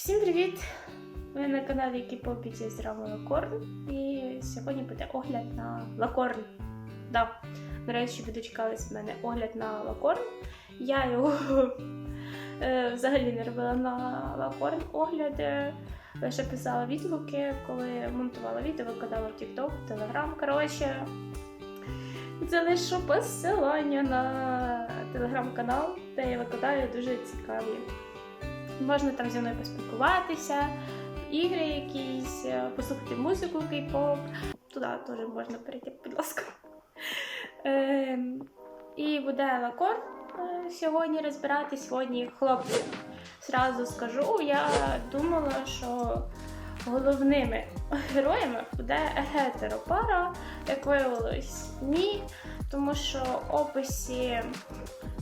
Всім привіт! Ви на каналі Кіпопіті з Рамою Лакорн. І сьогодні буде огляд на Лакорн. Да, нарешті ви дочекались в мене огляд на Лакорн. Я його е, взагалі не робила на Лакорн огляди. Лише писала відгуки, коли монтувала відео, викладала в TikTok, в Telegram. Коротше, залишу посилання на телеграм-канал, де я викладаю дуже цікаві Можна там зі мною поспілкуватися, ігри якісь, е, послухати музику кей-поп. Туди теж можна перейти, будь ласка. Ем, і буде лакор е, сьогодні розбирати. Сьогодні хлопці. Зразу скажу, я думала, що головними героями буде гетеропара, як виявилось, ні. Тому що в описі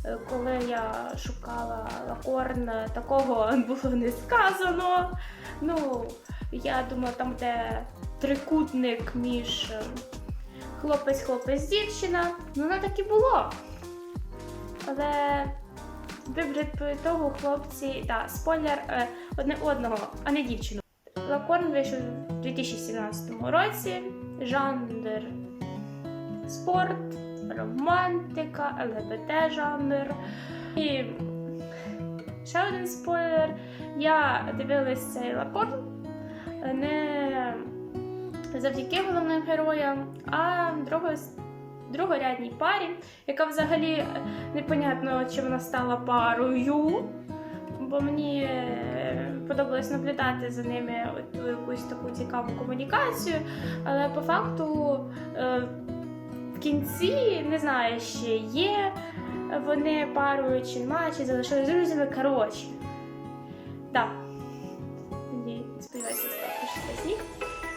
Е, коли я шукала лакорн, такого було не сказано. Ну, я думала, там де трикутник між е, хлопець, хлопець, дівчина. Ну, воно так і було. Але вибрать по того хлопці, так, спойлер е, одне одного, а не дівчину. Лакорн вийшов у 2017 році. Жанр спорт романтика, ЛГБТ жанр. І ще один спойлер. Я дивилась цей лакорн не завдяки головним героям, а друго, другорядній парі, яка взагалі непонятно, чи вона стала парою. Бо мені е, подобалось наблюдати за ними от якусь таку цікаву комунікацію, але по факту е, в кінці не знаю, ще є вони парою чи немає, чи залишились друзями. Коротше. Так. Тоді, Сподіваюся, ще сніг.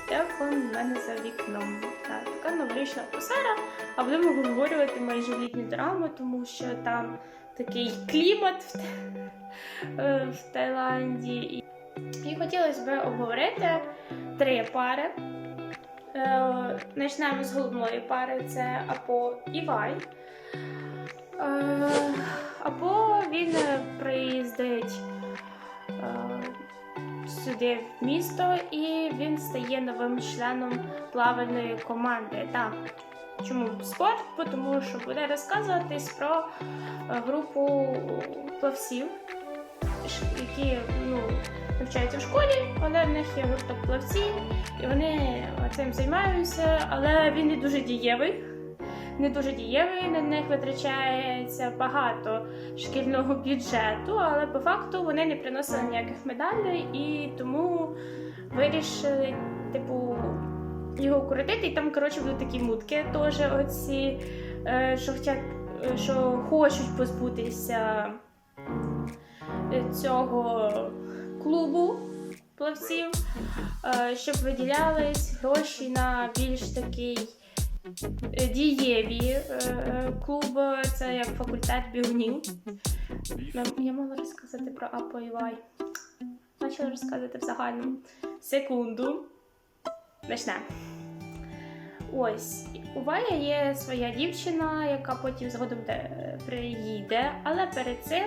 Телефон в мене за вікном. Так, така новорічна атмосфера. А будемо обговорювати майже літню драму, тому що там такий клімат в, е, в Таїланді. І, і хотілося б обговорити три пари. Е, Почнемо з головної пари це Апо і Вай. Е, він приїздить сюди в місто і він стає новим членом плавальної команди. Так. Чому спорт? Тому що буде розказуватись про е, групу плавців, які ну, навчаються в школі, але в них є гурток плавців, і вони цим займаються, але він не дуже дієвий. Не дуже дієвий, на них витрачається багато шкільного бюджету, але по факту вони не приносили ніяких медалей і тому вирішили, типу, його укоротити. І там, коротше, будуть такі мутки теж оці, е, що, хотять, е, що хочуть позбутися е, цього клубу плавців, щоб виділялись гроші на більш такий дієві клуби, це як факультет бігунів. Я мала розказати про Апо і Вай. Почала розказувати в загальному. Секунду. Почнемо. Ось, у Вая є своя дівчина, яка потім згодом де- приїде, але перед цим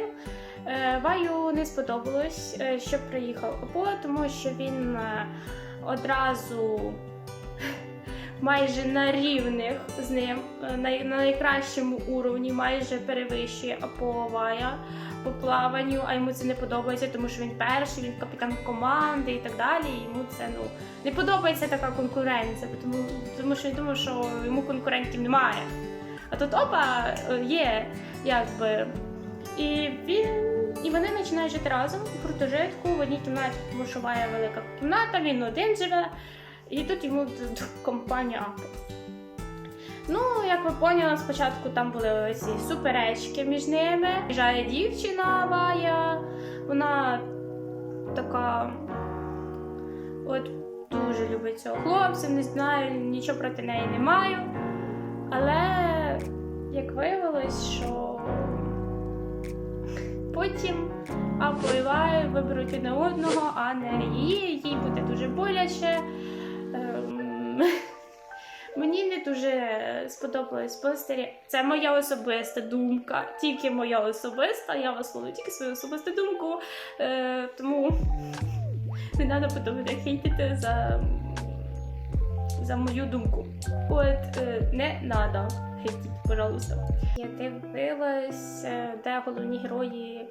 е, Ваю не сподобалось, е, що приїхав Опо, тому що він е, одразу майже на рівних з ним, е, на, на найкращому уровні, майже перевищує Апо Вая по плаванню, а йому це не подобається, тому що він перший, він капітан команди і так далі. І йому це ну не подобається така конкуренція, тому, тому що він думав, що йому конкурентів немає. А тут опа е, є, якби. І він. І вони починають жити разом в гуртожитку в одній кімнаті, тому що має велика кімната, він один живе, і тут йому компанія Апо. Ну, як ви поняли, спочатку там були ці суперечки між ними. Приїжджає дівчина Вая, вона така от дуже любить цього хлопця, не знаю, нічого проти неї не маю. Але як виявилось, що потім Апо і Вай виберуть одне одного, а не її, їй буде дуже боляче. Ем, Мені не дуже сподобалось постері. Це моя особиста думка, тільки моя особиста. Я висловлюю тільки свою особисту думку. Е, тому не треба потім хейтити за, за мою думку. От е, не треба хейтити, пожалуйста. Я дивилась, де головні герої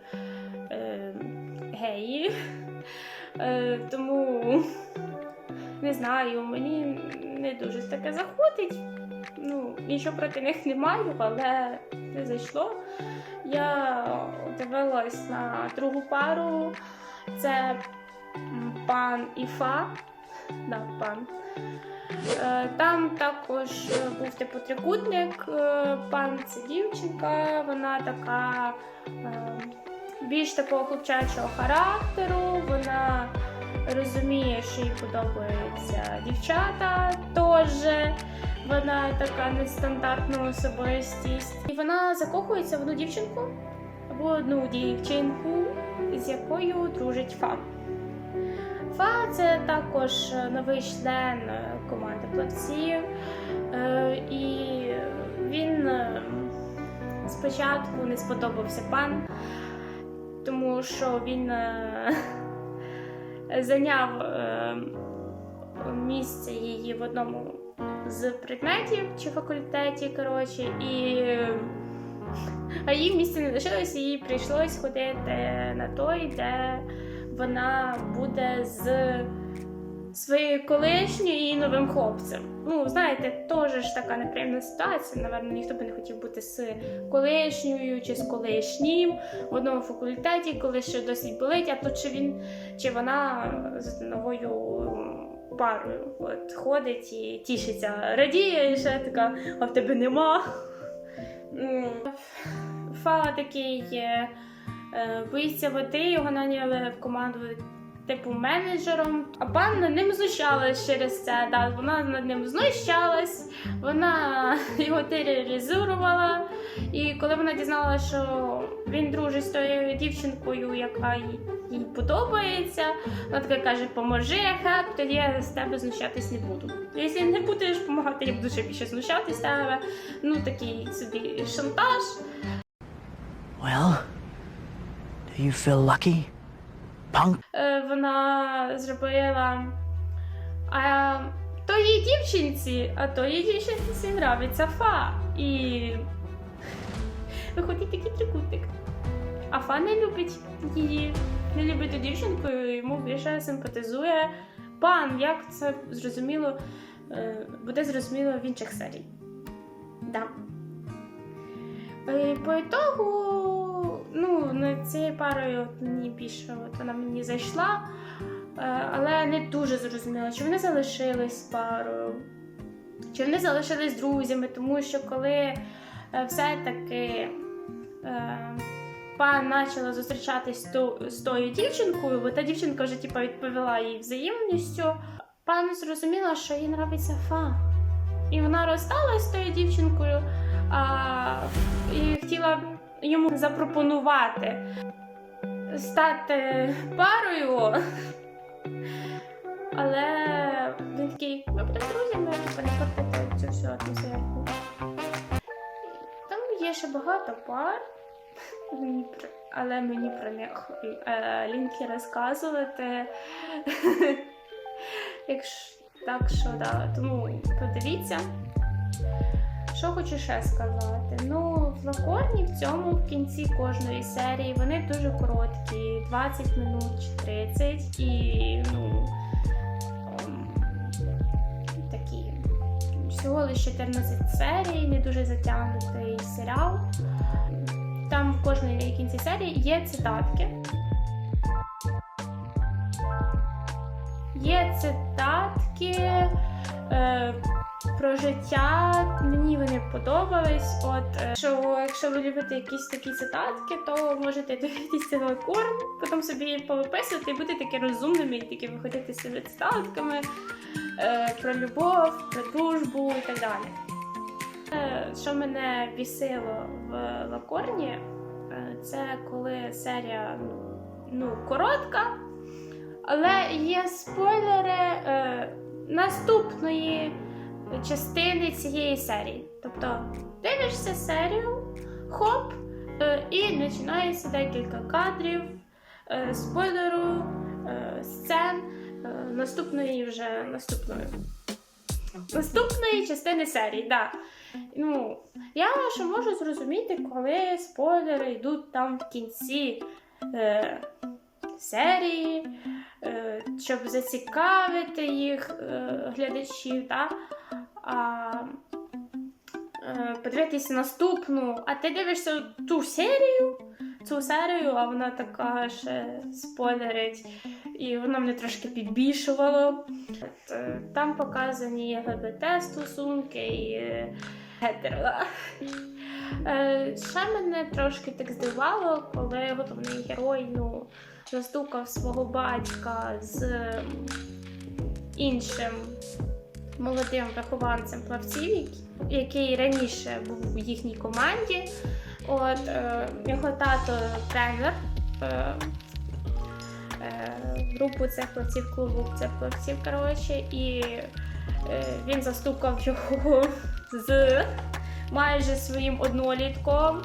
е, геї. Е, тому не знаю, мені не дуже таке заходить. Ну, нічого проти них не маю, але не зайшло. Я дивилась на другу пару. Це пан і Фа. Да, пан. Е, Там також був типу трикутник. Е, Пан це дівчинка, вона така е, більш такого хлопчачого характеру. Вона розуміє, що їй подобаються дівчата теж. Вона така нестандартна особистість. І вона закохується в одну дівчинку або одну дівчинку, з якою дружить Фа. Фа це також новий член команди плавців. Е, І він е, спочатку не сподобався пан, тому що він е, зайняв е, місце її в одному з предметів чи факультеті, коротше, і а їй місце не лишилось, їй прийшлось ходити на той, де вона буде з своєю колишньою і новим хлопцем. Ну, знаєте, теж ж така неприємна ситуація. Напевно, ніхто би не хотів бути з колишньою чи з колишнім в одному факультеті, коли ще досить болить, а тут чи він чи вона з новою парою от, ходить і тішиться, радіє, і ще така, а в тебе нема. Фа такий е, боїться води, його наняли в команду типу менеджером. А пан над ним знущалась через це. Да, вона над ним знущалась, вона його тероризувала. І коли вона дізналася, що він дружить з тою дівчинкою, яка їй подобається, вона така каже: поможи, хеп, тоді я з тебе знущатись не буду. Якщо не будеш допомагати, я буду ще більше знущатись тебе. Ну такий собі шантаж. Well, do you feel lucky? Punk? Е, вона зробила. А тої дівчинці, а тої дівчинці нравиться фа. І виходить такий трикутник. А фа не любить її, не любить ту дівчинку, і йому більше симпатизує пан. Як це зрозуміло, е, буде зрозуміло в інших серій. Да. Е, По ітогу, ну, над цією парою от мені більше от вона мені зайшла, е, але не дуже зрозуміла, чи вони залишились парою, чи вони залишились друзями, тому що коли е, все-таки е, пан почала зустрічатись з тою дівчинкою, бо та дівчинка вже типу, відповіла їй взаємністю, пан зрозуміла, що їй нравиться фа. І вона розсталась з тою дівчинкою а, і хотіла йому запропонувати стати парою. Але він такий, ми будемо друзями, типу, не портити цю всю атмосферу. Там є ще багато пар, але мені про них е, лінки розказувати. Якщо так що да, тому подивіться. Що хочу ще сказати? Ну, флакорні в цьому в кінці кожної серії вони дуже короткі, 20 минут чи 30 і ну ем, такі. Всього лише 14 серій, не дуже затягнутий серіал. Там в кожній кінці серії є цитатки. Є цитатки е, про життя. Мені вони подобались. От е, що якщо ви любите якісь такі цитатки, то можете дивитися на лакорн, потім собі повиписувати і бути такі розумними, і такі виходити цими цитатками е, про любов, про дружбу і так далі. Е, Що мене бісило в лакорні, це коли серія ну, коротка. Але є спойлери е, наступної частини цієї серії. Тобто дивишся серію, хоп, е, і починається декілька кадрів, е, спойлеру, е, сцен. наступної вже наступної. Наступної частини серії, да. Ну, я ще можу зрозуміти, коли спойлери йдуть там в кінці е, серії, е, щоб зацікавити їх е, глядачів, да? а е, подивитися наступну, а ти дивишся ту серію, цю серію, а вона така ще спойлерить, і воно мене трошки підбільшувало. Е, Там показані ЛГБТ стосунки і е, гетеро. Е, Ще мене трошки так здивувало, коли головний герой ну, застукав свого батька з іншим молодим вихованцем плавців, який- раніше був у їхній команді. От е, його тато тренер. Е, групу цих плавців, клубу цих плавців, коротше, і він застукав його з майже своїм однолітком.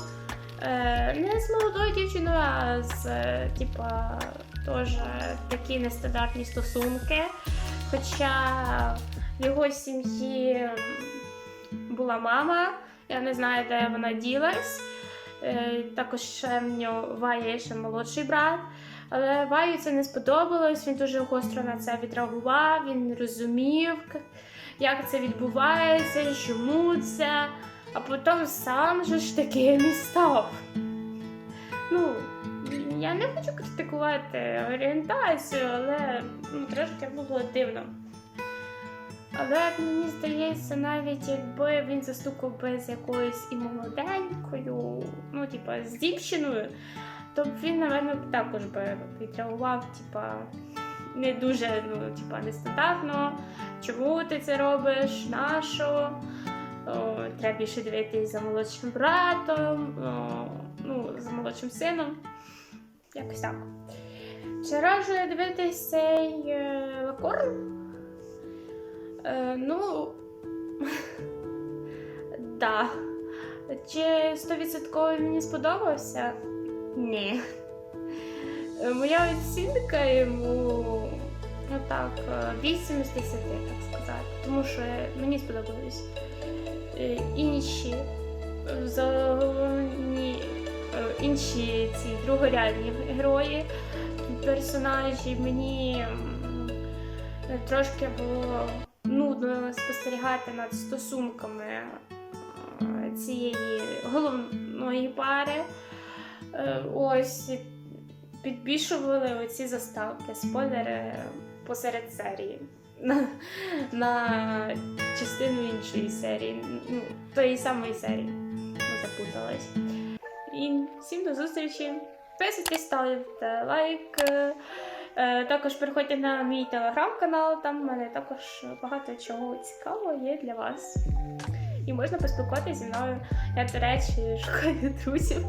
Е, не з молодою дівчиною, а з е, типа теж такі нестандартні стосунки. Хоча в його сім'ї була мама, я не знаю, де вона ділась. Е, також ще в нього Вая ще молодший брат. Але Ваю це не сподобалось, він дуже гостро на це відреагував, він розумів, як це відбувається, чому це, а потім сам же ж таким і став. Ну, я не хочу критикувати орієнтацію, але ну, трошки було дивно. Але мені здається, навіть якби він застукав би з якоюсь і молоденькою, ну, типа, з дівчиною, то б він, напевно, також би відреагував, типа, не дуже, ну, типа, нестандартно. Чому ти це робиш? Нащо? Треба більше дивитись за молодшим братом, ну, за молодшим сином. Якось так. Чи раджу я дивитись цей е, лакорн? Е, ну. да. Чи 100% мені сподобався? Ні. Е, Моя оцінка йому ну так, е, 8 з 10, так сказати. Тому що мені сподобались е, інші е, е, інші ці другорядні герої, персонажі. Мені е, трошки було нудно спостерігати над стосунками е, цієї головної пари. Е, Ось підбільшували оці заставки, спойлери посеред серії. На, на частину іншої серії, ну, тої самої серії. Не запуталась. І всім до зустрічі. Підписуйтесь, ставте лайк. Е, Також переходьте на мій телеграм-канал, там в мене також багато чого цікавого є для вас. І можна поспілкуватися зі мною. Я, до речі, шукаю друзів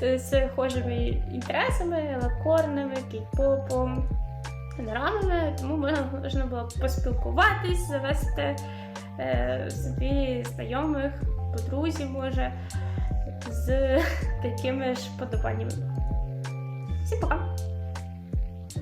з схожими інтересами, лакорними, кей-попом, драмами, тому можна було поспілкуватись, завести е, собі знайомих, подрузів, може, з такими ж подобаннями. Всім пока!